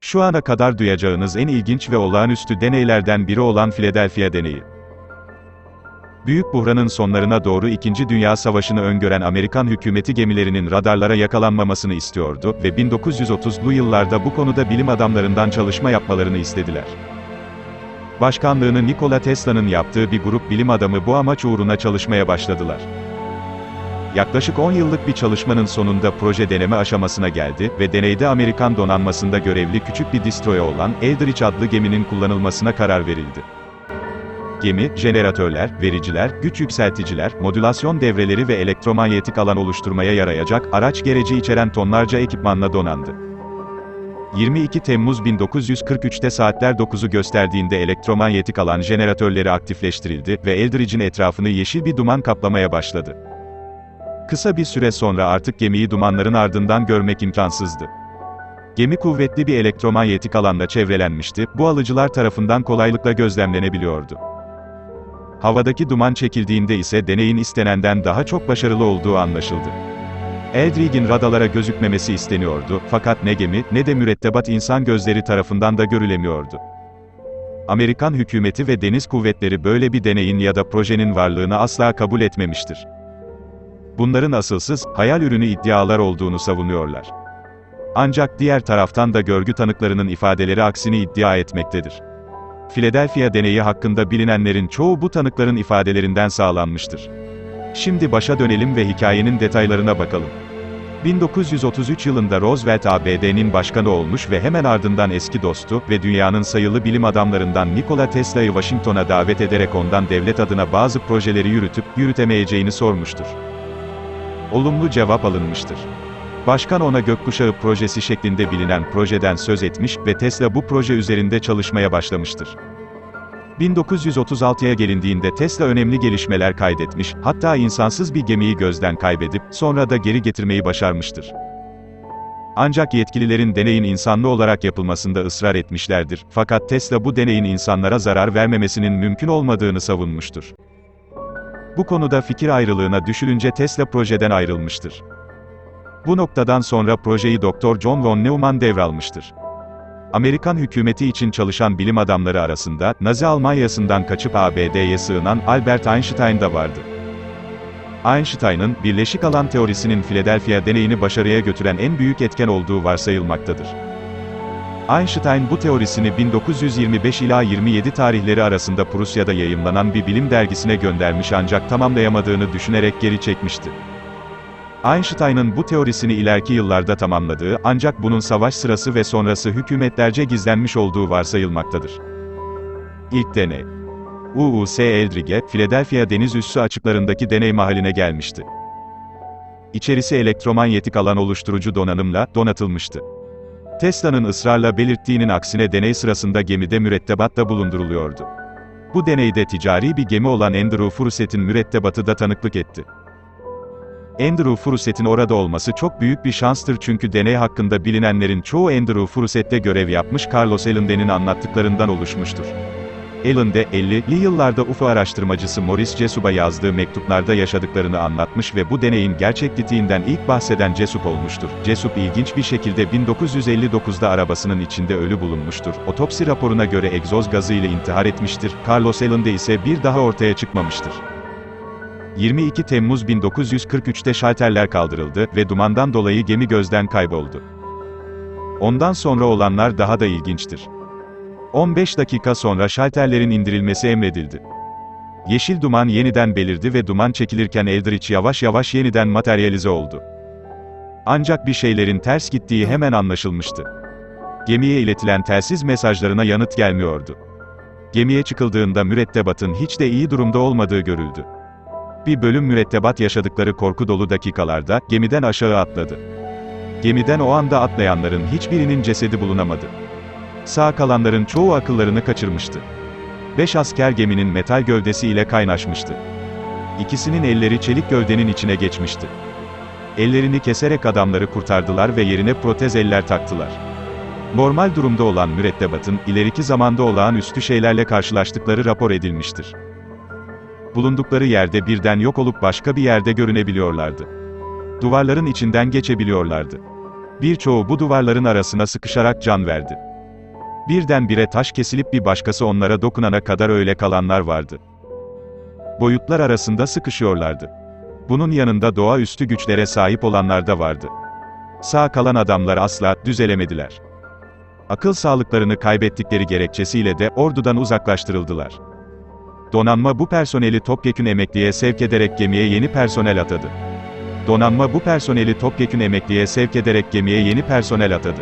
Şu ana kadar duyacağınız en ilginç ve olağanüstü deneylerden biri olan Philadelphia deneyi. Büyük buhranın sonlarına doğru 2. Dünya Savaşı'nı öngören Amerikan hükümeti gemilerinin radarlara yakalanmamasını istiyordu ve 1930'lu yıllarda bu konuda bilim adamlarından çalışma yapmalarını istediler. Başkanlığını Nikola Tesla'nın yaptığı bir grup bilim adamı bu amaç uğruna çalışmaya başladılar. Yaklaşık 10 yıllık bir çalışmanın sonunda proje deneme aşamasına geldi ve deneyde Amerikan donanmasında görevli küçük bir destroyer olan Eldridge adlı geminin kullanılmasına karar verildi. Gemi, jeneratörler, vericiler, güç yükselticiler, modülasyon devreleri ve elektromanyetik alan oluşturmaya yarayacak araç gereci içeren tonlarca ekipmanla donandı. 22 Temmuz 1943'te saatler 9'u gösterdiğinde elektromanyetik alan jeneratörleri aktifleştirildi ve Eldridge'in etrafını yeşil bir duman kaplamaya başladı. Kısa bir süre sonra artık gemiyi dumanların ardından görmek imkansızdı. Gemi kuvvetli bir elektromanyetik alanla çevrelenmişti, bu alıcılar tarafından kolaylıkla gözlemlenebiliyordu. Havadaki duman çekildiğinde ise deneyin istenenden daha çok başarılı olduğu anlaşıldı. Eldridge'in radalara gözükmemesi isteniyordu, fakat ne gemi, ne de mürettebat insan gözleri tarafından da görülemiyordu. Amerikan hükümeti ve deniz kuvvetleri böyle bir deneyin ya da projenin varlığını asla kabul etmemiştir. Bunların asılsız, hayal ürünü iddialar olduğunu savunuyorlar. Ancak diğer taraftan da görgü tanıklarının ifadeleri aksini iddia etmektedir. Philadelphia deneyi hakkında bilinenlerin çoğu bu tanıkların ifadelerinden sağlanmıştır. Şimdi başa dönelim ve hikayenin detaylarına bakalım. 1933 yılında Roosevelt ABD'nin başkanı olmuş ve hemen ardından eski dostu ve dünyanın sayılı bilim adamlarından Nikola Tesla'yı Washington'a davet ederek ondan devlet adına bazı projeleri yürütüp yürütemeyeceğini sormuştur. Olumlu cevap alınmıştır. Başkan ona gökkuşağı projesi şeklinde bilinen projeden söz etmiş ve Tesla bu proje üzerinde çalışmaya başlamıştır. 1936'ya gelindiğinde Tesla önemli gelişmeler kaydetmiş, hatta insansız bir gemiyi gözden kaybedip, sonra da geri getirmeyi başarmıştır. Ancak yetkililerin deneyin insanlı olarak yapılmasında ısrar etmişlerdir, fakat Tesla bu deneyin insanlara zarar vermemesinin mümkün olmadığını savunmuştur. Bu konuda fikir ayrılığına düşülünce Tesla projeden ayrılmıştır. Bu noktadan sonra projeyi Dr. John von Neumann devralmıştır. Amerikan hükümeti için çalışan bilim adamları arasında, Nazi Almanyası'ndan kaçıp ABD'ye sığınan Albert Einstein da vardı. Einstein'ın, birleşik alan teorisinin Philadelphia deneyini başarıya götüren en büyük etken olduğu varsayılmaktadır. Einstein bu teorisini 1925 ila 27 tarihleri arasında Prusya'da yayımlanan bir bilim dergisine göndermiş ancak tamamlayamadığını düşünerek geri çekmişti. Einstein'ın bu teorisini ileriki yıllarda tamamladığı, ancak bunun savaş sırası ve sonrası hükümetlerce gizlenmiş olduğu varsayılmaktadır. İlk deney. UUS Eldridge, Philadelphia deniz üssü açıklarındaki deney mahaline gelmişti. İçerisi elektromanyetik alan oluşturucu donanımla donatılmıştı. Tesla'nın ısrarla belirttiğinin aksine deney sırasında gemide mürettebat da bulunduruluyordu. Bu deneyde ticari bir gemi olan Andrew Furset'in mürettebatı da tanıklık etti. Andrew Furset'in orada olması çok büyük bir şanstır çünkü deney hakkında bilinenlerin çoğu Andrew Furset'te görev yapmış Carlos Allende'nin anlattıklarından oluşmuştur. Allende, 50'li yıllarda UFO araştırmacısı Maurice Jessup'a yazdığı mektuplarda yaşadıklarını anlatmış ve bu deneyin gerçekliğinden ilk bahseden Jessup olmuştur. Jessup ilginç bir şekilde 1959'da arabasının içinde ölü bulunmuştur. Otopsi raporuna göre egzoz gazı ile intihar etmiştir. Carlos Allende ise bir daha ortaya çıkmamıştır. 22 Temmuz 1943'te şalterler kaldırıldı ve dumandan dolayı gemi gözden kayboldu. Ondan sonra olanlar daha da ilginçtir. 15 dakika sonra şalterlerin indirilmesi emredildi. Yeşil duman yeniden belirdi ve duman çekilirken Eldridge yavaş yavaş yeniden materyalize oldu. Ancak bir şeylerin ters gittiği hemen anlaşılmıştı. Gemiye iletilen telsiz mesajlarına yanıt gelmiyordu. Gemiye çıkıldığında mürettebatın hiç de iyi durumda olmadığı görüldü. Bir bölüm mürettebat yaşadıkları korku dolu dakikalarda, gemiden aşağı atladı. Gemiden o anda atlayanların hiçbirinin cesedi bulunamadı. Sağ kalanların çoğu akıllarını kaçırmıştı. Beş asker geminin metal gövdesi ile kaynaşmıştı. İkisinin elleri çelik gövdenin içine geçmişti. Ellerini keserek adamları kurtardılar ve yerine protez eller taktılar. Normal durumda olan mürettebatın, ileriki zamanda olağanüstü şeylerle karşılaştıkları rapor edilmiştir. Bulundukları yerde birden yok olup başka bir yerde görünebiliyorlardı. Duvarların içinden geçebiliyorlardı. Birçoğu bu duvarların arasına sıkışarak can verdi. Birdenbire taş kesilip bir başkası onlara dokunana kadar öyle kalanlar vardı. Boyutlar arasında sıkışıyorlardı. Bunun yanında doğaüstü güçlere sahip olanlar da vardı. Sağ kalan adamlar asla düzelemediler. Akıl sağlıklarını kaybettikleri gerekçesiyle de ordudan uzaklaştırıldılar. Donanma bu personeli topyekün emekliye sevk ederek gemiye yeni personel atadı. Donanma bu personeli topyekün emekliye sevk ederek gemiye yeni personel atadı.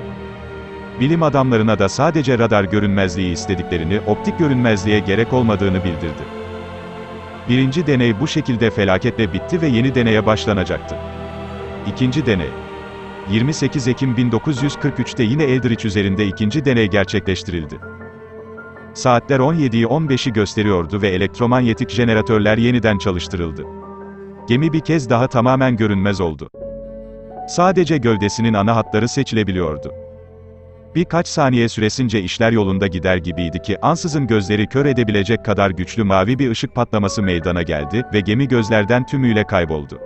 Bilim adamlarına da sadece radar görünmezliği istediklerini, optik görünmezliğe gerek olmadığını bildirdi. Birinci deney bu şekilde felaketle bitti ve yeni deneye başlanacaktı. İkinci deney 28 Ekim 1943'te yine Eldridge üzerinde ikinci deney gerçekleştirildi. Saatler 17'yi 15'i gösteriyordu ve elektromanyetik jeneratörler yeniden çalıştırıldı. Gemi bir kez daha tamamen görünmez oldu. Sadece gövdesinin ana hatları seçilebiliyordu. Birkaç saniye süresince işler yolunda gider gibiydi ki ansızın gözleri kör edebilecek kadar güçlü mavi bir ışık patlaması meydana geldi ve gemi gözlerden tümüyle kayboldu.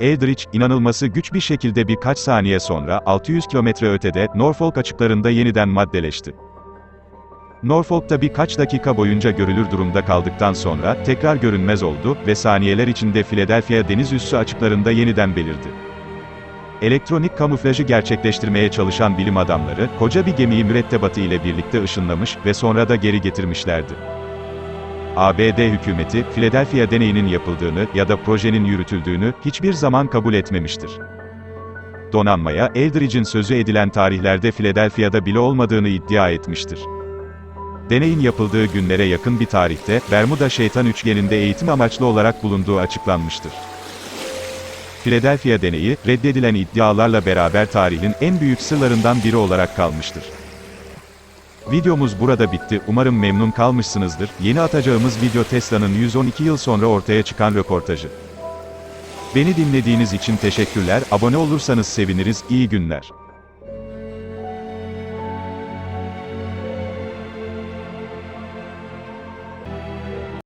Eldridge, inanılması güç bir şekilde birkaç saniye sonra 600 kilometre ötede Norfolk açıklarında yeniden maddeleşti. Norfolk'ta birkaç dakika boyunca görülür durumda kaldıktan sonra tekrar görünmez oldu ve saniyeler içinde Philadelphia deniz üssü açıklarında yeniden belirdi. Elektronik kamuflajı gerçekleştirmeye çalışan bilim adamları, koca bir gemiyi mürettebatı ile birlikte ışınlamış ve sonra da geri getirmişlerdi. ABD hükümeti, Philadelphia deneyinin yapıldığını ya da projenin yürütüldüğünü hiçbir zaman kabul etmemiştir. Donanmaya, Eldridge'in sözü edilen tarihlerde Philadelphia'da bile olmadığını iddia etmiştir. Deneyin yapıldığı günlere yakın bir tarihte, Bermuda Şeytan Üçgeni'nde eğitim amaçlı olarak bulunduğu açıklanmıştır. Philadelphia deneyi, reddedilen iddialarla beraber tarihin en büyük sırlarından biri olarak kalmıştır. Videomuz burada bitti, umarım memnun kalmışsınızdır. Yeni atacağımız video Tesla'nın 112 yıl sonra ortaya çıkan röportajı. Beni dinlediğiniz için teşekkürler, abone olursanız seviniriz, iyi günler.